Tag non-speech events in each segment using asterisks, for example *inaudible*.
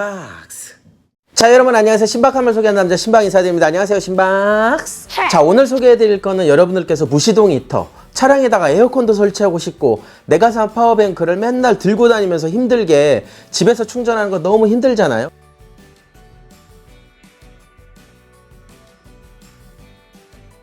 신박스. 자 여러분 안녕하세요. 신박함을 소개하는 남자 신박 인사드립니다. 안녕하세요 신박스. 자 오늘 소개해드릴 거는 여러분들께서 무시동 히터 차량에다가 에어컨도 설치하고 싶고 내가 산 파워뱅크를 맨날 들고 다니면서 힘들게 집에서 충전하는 거 너무 힘들잖아요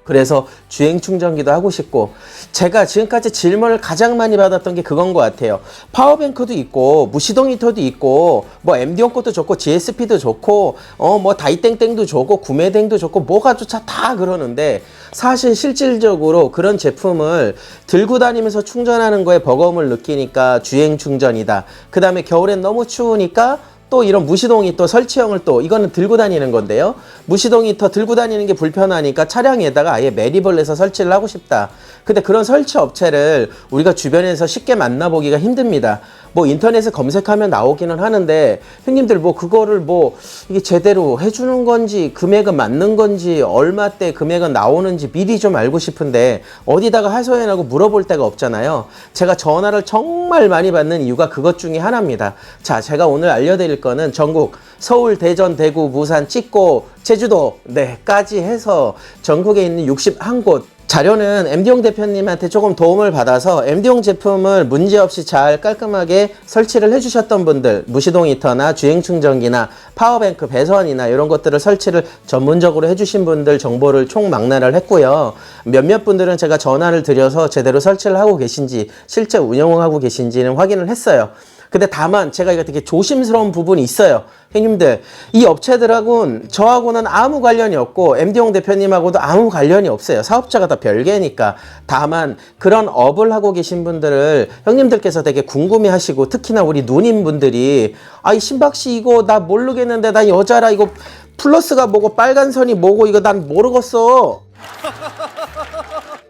그래서 주행 충전기도 하고 싶고 제가 지금까지 질문을 가장 많이 받았던 게 그건 것 같아요. 파워뱅크도 있고 무시동 히터도 있고 뭐 MD용 것도 좋고 GSP도 좋고 어 뭐 다이땡땡도 좋고 구매댕도 좋고 뭐가 좋자 다 그러는데 사실 실질적으로 그런 제품을 들고 다니면서 충전하는 거에 버거움을 느끼니까 주행 충전이다. 그 다음에 겨울엔 너무 추우니까 또 이런 무시동이 또 설치형을 또 이거는 들고 다니는 건데요. 무시동이 더 들고 다니는 게 불편하니까 차량에다가 아예 매립을 해서 설치를 하고 싶다. 근데 그런 설치 업체를 우리가 주변에서 쉽게 만나보기가 힘듭니다. 뭐 인터넷에 검색하면 나오기는 하는데 형님들 뭐 그거를 뭐 이게 제대로 해주는 건지 금액은 맞는 건지 얼마 때 금액은 나오는지 미리 좀 알고 싶은데 어디다가 하소연하고 물어볼 데가 없잖아요. 제가 전화를 정말 많이 받는 이유가 그것 중에 하나입니다. 자, 제가 오늘 알려드릴 거는 전국 서울, 대전, 대구, 부산, 찍고 제주도 네까지 해서 전국에 있는 61곳 자료는 MD용 대표님한테 조금 도움을 받아서 MD용 제품을 문제없이 잘 깔끔하게 설치를 해주셨던 분들 무시동 히터나 주행 충전기나 파워뱅크 배선이나 이런 것들을 설치를 전문적으로 해주신 분들 정보를 총망라를 했고요. 몇몇 분들은 제가 전화를 드려서 제대로 설치를 하고 계신지 실제 운영을 하고 계신지는 확인을 했어요 근데 다만 제가 이거 되게 조심스러운 부분이 있어요. 형님들, 이 업체들하고는 저하고는 아무 관련이 없고 MD용 대표님하고도 아무 관련이 없어요. 사업자가 다 별개니까. 다만 그런 업을 하고 계신 분들을 형님들께서 되게 궁금해 하시고 특히나 우리 누님분들이 아, 이 신박 씨 이거 나 모르겠는데 나 여자라 이거 플러스가 뭐고 빨간 선이 뭐고 이거 난 모르겠어.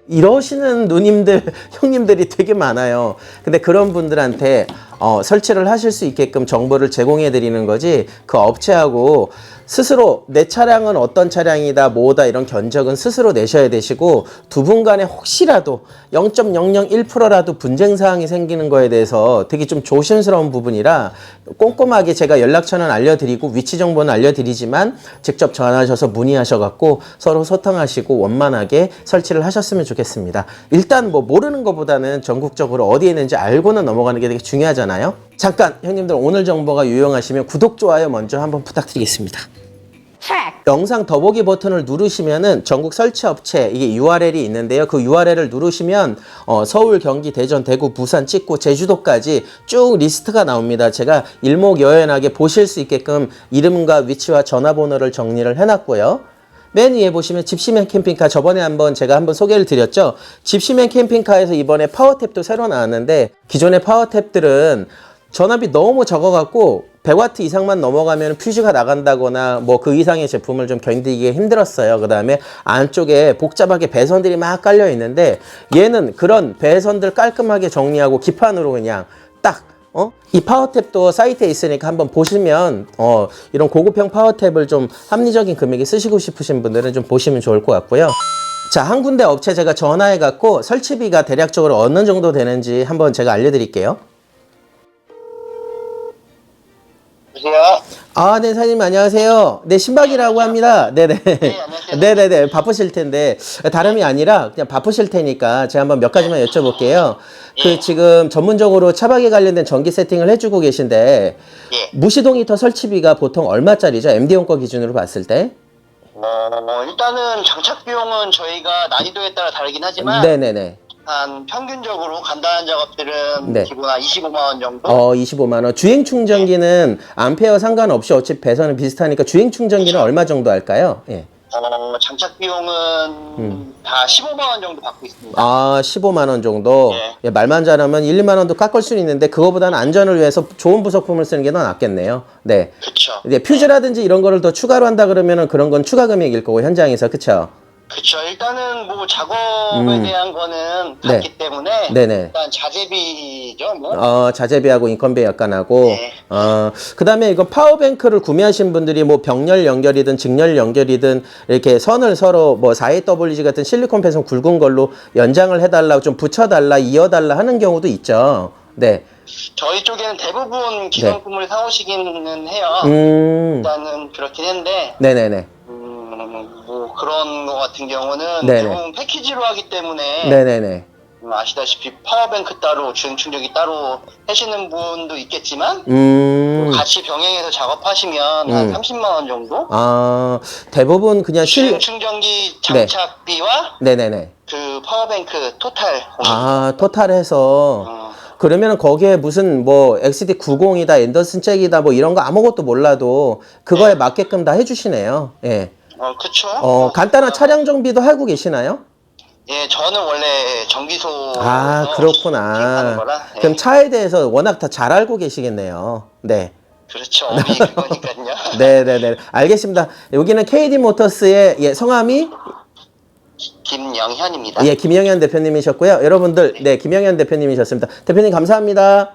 이러시는 누님들, *laughs* 형님들이 되게 많아요. 근데 그런 분들한테 어, 설치를 하실 수 있게끔 정보를 제공해 드리는 거지 그 업체하고 스스로 내 차량은 어떤 차량이다 뭐다 이런 견적은 스스로 내셔야 되시고 두 분 간에 혹시라도 0.001%라도 분쟁 사항이 생기는 거에 대해서 되게 좀 조심스러운 부분이라 꼼꼼하게 제가 연락처는 알려드리고 위치 정보는 알려드리지만 직접 전화하셔서 문의하셔 갖고 서로 소통하시고 원만하게 설치를 하셨으면 좋겠습니다. 일단 뭐 모르는 것보다는 전국적으로 어디에 있는지 알고는 넘어가는 게 되게 중요하잖아요. 잠깐 형님들 오늘 정보가 유용하시면 구독 좋아요 먼저 한번 부탁드리겠습니다. 영상 더보기 버튼을 누르시면은 전국 설치 업체 이게 URL이 있는데요. 그 URL을 누르시면 어, 서울, 경기, 대전, 대구, 부산, 찍고 제주도까지 쭉 리스트가 나옵니다. 제가 일목요연하게 보실 수 있게끔 이름과 위치와 전화번호를 정리를 해놨고요. 맨 위에 보시면 집시맨 캠핑카 저번에 한번 제가 한번 소개를 드렸죠. 집시맨 캠핑카에서 이번에 파워탭도 새로 나왔는데 기존의 파워탭들은 전압이 너무 적어갖고 100와트 이상만 넘어가면 퓨즈가 나간다거나 뭐 그 이상의 제품을 좀 견디기 힘들었어요. 그 다음에 안쪽에 복잡하게 배선들이 막 깔려 있는데 얘는 그런 배선들 깔끔하게 정리하고 기판으로 그냥 딱 어? 이 파워탭도 사이트에 있으니까 한번 보시면 어, 이런 고급형 파워탭을 좀 합리적인 금액에 쓰시고 싶으신 분들은 좀 보시면 좋을 것 같고요. 자, 한 군데 업체 제가 전화해 갖고 설치비가 대략적으로 어느 정도 되는지 한번 제가 알려드릴게요. 여보세요? 아, 네, 사장님 안녕하세요. 네, 신박이라고 합니다. 네네. 안녕하세요. *laughs* 네네네. 바쁘실 텐데, 다름이 아니라 그냥 바쁘실 테니까 제가 한번 몇 가지만 여쭤볼게요. 그 예. 지금 전문적으로 차박에 관련된 전기 세팅을 해주고 계신데, 예. 무시동 히터 설치비가 보통 얼마짜리죠? MD용 거 기준으로 봤을 때? 어, 일단은 장착 비용은 저희가 난이도에 따라 다르긴 하지만 네네네. 한 평균적으로 간단한 작업들은 네. 기본 한 25만 원 정도. 어, 25만 원. 주행 충전기는 암페어 상관없이 어차피 배선은 비슷하니까 주행 충전기는 얼마 정도 할까요? 예. 어, 장착 비용은 다 15만 원 정도 받고 있습니다. 음. 아, 15만 원 정도. 네. 예, 말만 잘하면 1, 2만 원도 깎을 수는 있는데 그거보다는 안전을 위해서 좋은 부속품을 쓰는 게 더 낫겠네요. 네. 그쵸. 이제 퓨즈라든지 이런 거를 더 추가로 한다 그러면은 그런 건 추가 금액일 거고 현장에서 그쵸? 그쵸. 일단은 뭐 작업에 음. 대한 거는 네. 받기 때문에 네네. 일단 자재비죠. 뭐. 어, 자재비하고 인건비 약간 하고, 네. 어, 그 다음에 이거 파워뱅크를 구매하신 분들이 뭐 병렬 연결이든 직렬 연결이든 이렇게 선을 서로 뭐 4AWG 같은 실리콘 배선 굵은 걸로 연장을 해 달라, 좀 붙여 달라, 이어 달라 하는 경우도 있죠. 네. 저희 쪽에는 대부분 기성품을 사오시기는 해요. 네. 음, 일단은 그렇긴 한데 네네네. 음, 뭐 그런 거 같은 경우는 네네. 대부분 패키지로 하기 때문에 네네네. 음, 아시다시피 파워뱅크 따로 주행 충전기 따로 하시는 분도 있겠지만 음, 같이 병행해서 작업하시면 한 음. 30만 원 정도 아, 대부분 그냥 주행 실, 충전기 네. 장착비와 네네네. 그 파워뱅크 토탈 아, 토탈해서. 어, 그러면 거기에 무슨 뭐 XD90이다, 앤더슨 잭이다, 뭐 이런 거 아무것도 몰라도 그거에 맞게끔 다 해주시네요. 예. 어, 그쵸 어, 간단한 차량 정비도 하고 계시나요? 예 저는 원래 정비소 아, 그렇구나. 거라 예, 그럼 차에 대해서 워낙 다 잘 알고 계시겠네요. 네. 그렇죠 업이 그거니까요 네네네. 알겠습니다. 여기는 KD 모터스의 예, 성함이 김영현입니다 예, 김영현 대표님이셨고요. 여러분들, 네, 김영현 대표님이셨습니다. 대표님 감사합니다.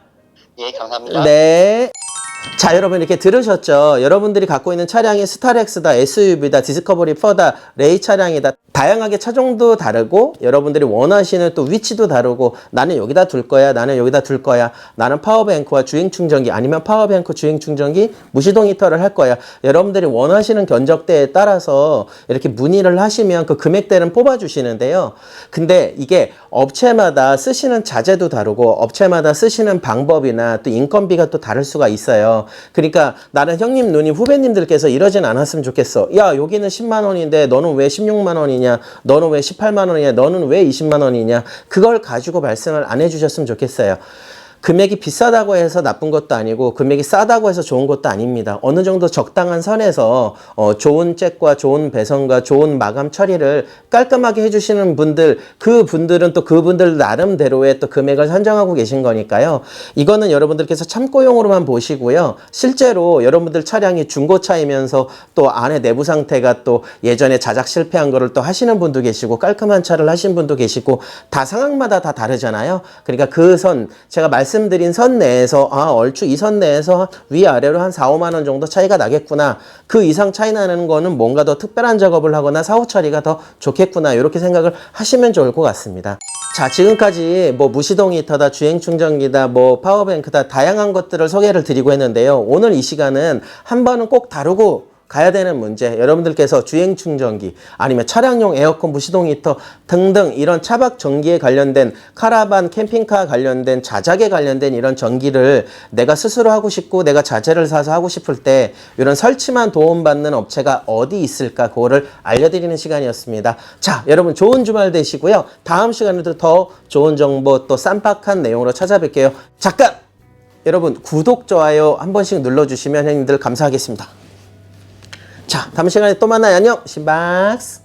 예 감사합니다 네. 자, 여러분 이렇게 들으셨죠? 여러분들이 갖고 있는 차량이 스타렉스다, SUV다, 디스커버리 4다, 레이 차량이다. 다양하게 차종도 다르고 여러분들이 원하시는 또 위치도 다르고 나는 여기다 둘 거야, 나는 여기다 둘 거야. 나는 파워뱅크와 주행 충전기 아니면 파워뱅크 주행 충전기 무시동 히터를 할 거야. 여러분들이 원하시는 견적대에 따라서 이렇게 문의를 하시면 그 금액대는 뽑아 주시는데요. 근데 이게 업체마다 쓰시는 자재도 다르고 업체마다 쓰시는 방법이나 또 인건비가 또 다를 수가 있어요. 그러니까 나는 형님 누님 후배님들께서 이러진 않았으면 좋겠어. 야, 여기는 10만 원인데 너는 왜 16만 원이냐? 너는 왜 18만 원이냐? 너는 왜 20만 원이냐? 그걸 가지고 말씀을 안 해주셨으면 좋겠어요. 금액이 비싸다고 해서 나쁜 것도 아니고 금액이 싸다고 해서 좋은 것도 아닙니다. 어느 정도 적당한 선에서 어, 좋은 잭과 좋은 배선과 좋은 마감 처리를 깔끔하게 해주시는 분들 그 분들은 또 그분들 나름대로의 또 금액을 산정하고 계신 거니까요. 이거는 여러분들께서 참고용으로만 보시고요. 실제로 여러분들 차량이 중고차이면서 또 안에 내부 상태가 또 예전에 자작 실패한 거를 또 하시는 분도 계시고 깔끔한 차를 하신 분도 계시고 다 상황마다 다 다르잖아요. 그러니까 그 선 제가 말씀 드린 선 내에서 아 얼추 이 선 내에서 위아래로 한 4, 5만 원 정도 차이가 나겠구나. 그 이상 차이 나는 거는 뭔가 더 특별한 작업을 하거나 사후 처리가 더 좋겠구나. 이렇게 생각을 하시면 좋을 것 같습니다. 자, 지금까지 뭐 무시동 히터다, 주행 충전기다, 뭐 파워뱅크다, 다양한 것들을 소개를 드리고 했는데요. 오늘 이 시간은 한 번은 꼭 다루고 가야 되는 문제, 여러분들께서 주행 충전기, 아니면 차량용 에어컨 무시동 히터 등등 이런 차박 전기에 관련된 카라반, 캠핑카 관련된 자작에 관련된 이런 전기를 내가 스스로 하고 싶고 내가 자재를 사서 하고 싶을 때 이런 설치만 도움받는 업체가 어디 있을까 그거를 알려드리는 시간이었습니다. 자, 여러분 좋은 주말 되시고요. 다음 시간에도 더 좋은 정보 또 쌈박한 내용으로 찾아뵐게요. 잠깐! 여러분 구독, 좋아요 한 번씩 눌러주시면 형님들 감사하겠습니다. 자, 다음 시간에 또 만나요. 안녕. 심박스.